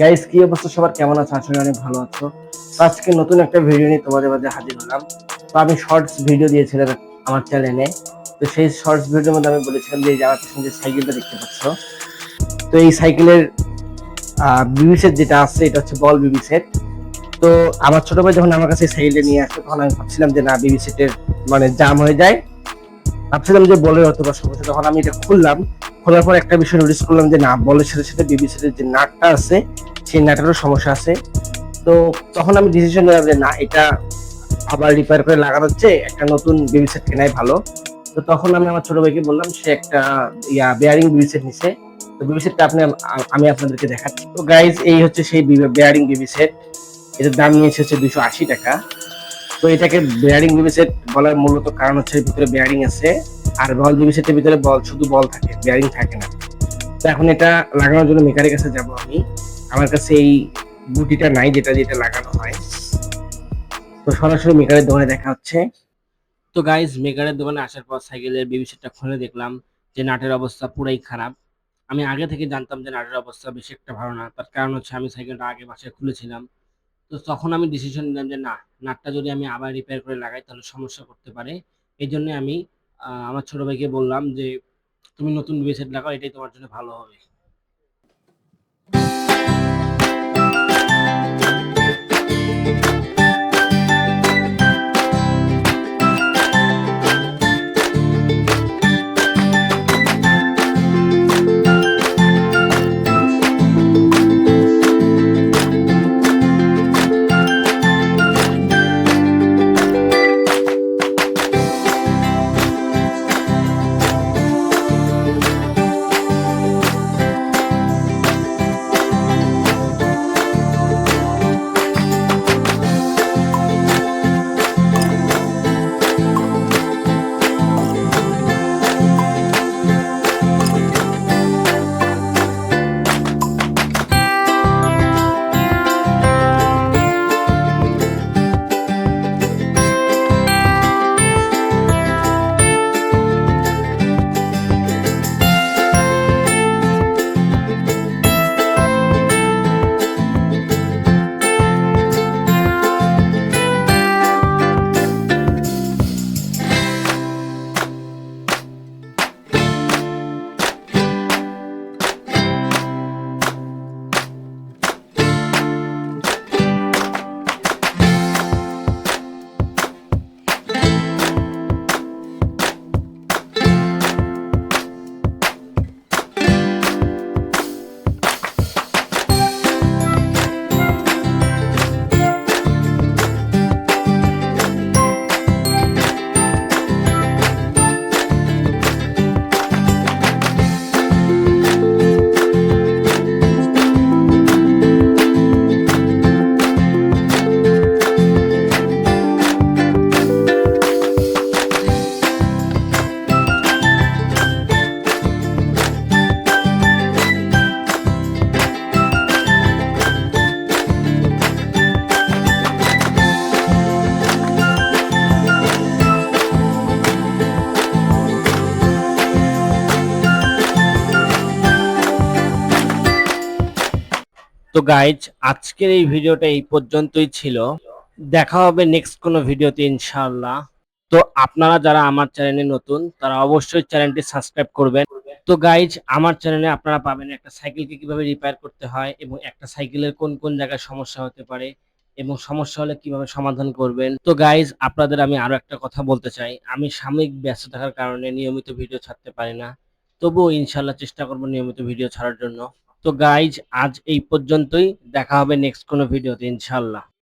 Guys কি অবস্থা? সবার কেমন আছে? করি অনেক ভালো আছো। আজকে নতুন একটা ভিডিও নিয়ে তোমাদের মাঝে হাজির হলাম। তো আমি শর্টস ভিডিও দিয়েছিলাম আমার চ্যানেলে তো সেই শর্টস ভিডিওর মধ্যে আমি বলেছিলাম যে আমার পিছনে যে সাইকেলটা দেখতে পাচ্ছ। তো এই সাইকেলের বিবি সেট যেটা আছে, এটা হচ্ছে বল বিবি সেট তো আমার ছোট ভাই যখন আমার কাছে সাইকেলটা নিয়ে আসতো তখন আমি ভাবছিলাম যে, না বিবি সেটের মানে জাম হয়ে যায়। ভাবছিলাম যে বলের অতটা সমস্যা। তখন আমি এটা খুললাম। খোলার পর একটা বিষয় নোটিস করলাম যে না, বলের সাথে সাথে বিবি যে নাটটা আছে, সেই নাটেরও সমস্যা আছে। তো তখন আমি ডিসিশন নিলাম যে না, এটা আবার রিপেয়ার করে লাগানোর চেয়ে একটা নতুন বিবি সেট কেনাই ভালো। তো তখন আমি আমার ছোট ভাইকে বললাম, সে একটা, ইয়া বেয়ারিং বিবি সেট নিছে। তো বিবি সেটটা আপনি, আমি আপনাদেরকে দেখাচ্ছি। তো গাইজ এই হচ্ছে সেই বেয়ারিং বিবি সেট এটার দাম নিয়েছে হচ্ছে দুশো আশি টাকা। তো এটাকে বেয়ারিং বিবি সেট বলার মূলত কারণ হচ্ছে ভিতরে বেয়ারিং আছে। আর বল বিবি সেটের ভিতরে বল, শুধু বল থাকে বেয়ারিং থাকে না। তো এখন এটা লাগানোর জন্য মেকারের কাছে যাব আমি। আমার কাছে এই গুটিটা নাই যেটা যেটা লাগানো হয়। তো সরাসরি মেকারের দোকানে দেখা হচ্ছে। তো গাইজ মেকারের দোকানে আসার পর সাইকেলের বিবি সেটটা খুলে দেখলাম যে নাটের অবস্থা পুরাই খারাপ। আমি আগে থেকে জানতাম যে নাটের অবস্থা বেশি একটা ভালো না, তার কারণ হচ্ছে আমি সাইকেলটা আগে বাসায় খুলেছিলাম। তো তখন আমি ডিসিশন নিলাম যে না, নাটটা যদি আমি আবার রিপেয়ার করে লাগাই তাহলে সমস্যা করতে পারে। এই জন্য আমি আমার ছোট ভাইকে বললাম যে, তুমি নতুন বিয়ে সেট লাগাও, এটাই তোমার জন্য ভালো হবে। তো গাইজ আজকের এই ভিডিওটা এই পর্যন্তই ছিল। দেখা হবে নেক্সট কোনো ভিডিওতে ইনশাআল্লাহ। তো আপনারা যারা আমার চ্যানেলে নতুন, তারা অবশ্যই চ্যানেলটি সাবস্ক্রাইব করবেন। তো গাইজ আমার চ্যানেলে আপনারা পাবেন একটা সাইকেলকে কীভাবে রিপেয়ার করতে হয় এবং একটা সাইকেলের কোন কোন জায়গায় সমস্যা হতে পারে এবং সমস্যা হলে কীভাবে সমাধান করবেন। তো গাইজ আপনাদের আমি আরও একটা কথা বলতে চাই। আমি সাময়িক ব্যস্ত থাকার কারণে নিয়মিত ভিডিও ছাড়তে পারি না। তবুও ইনশাল্লাহ চেষ্টা করব নিয়মিত ভিডিও ছাড়ার জন্য। তো গাইজ আজ এই পর্যন্তই। দেখা হবে নেক্সট কোনো ভিডিওতে ইনশাল্লাহ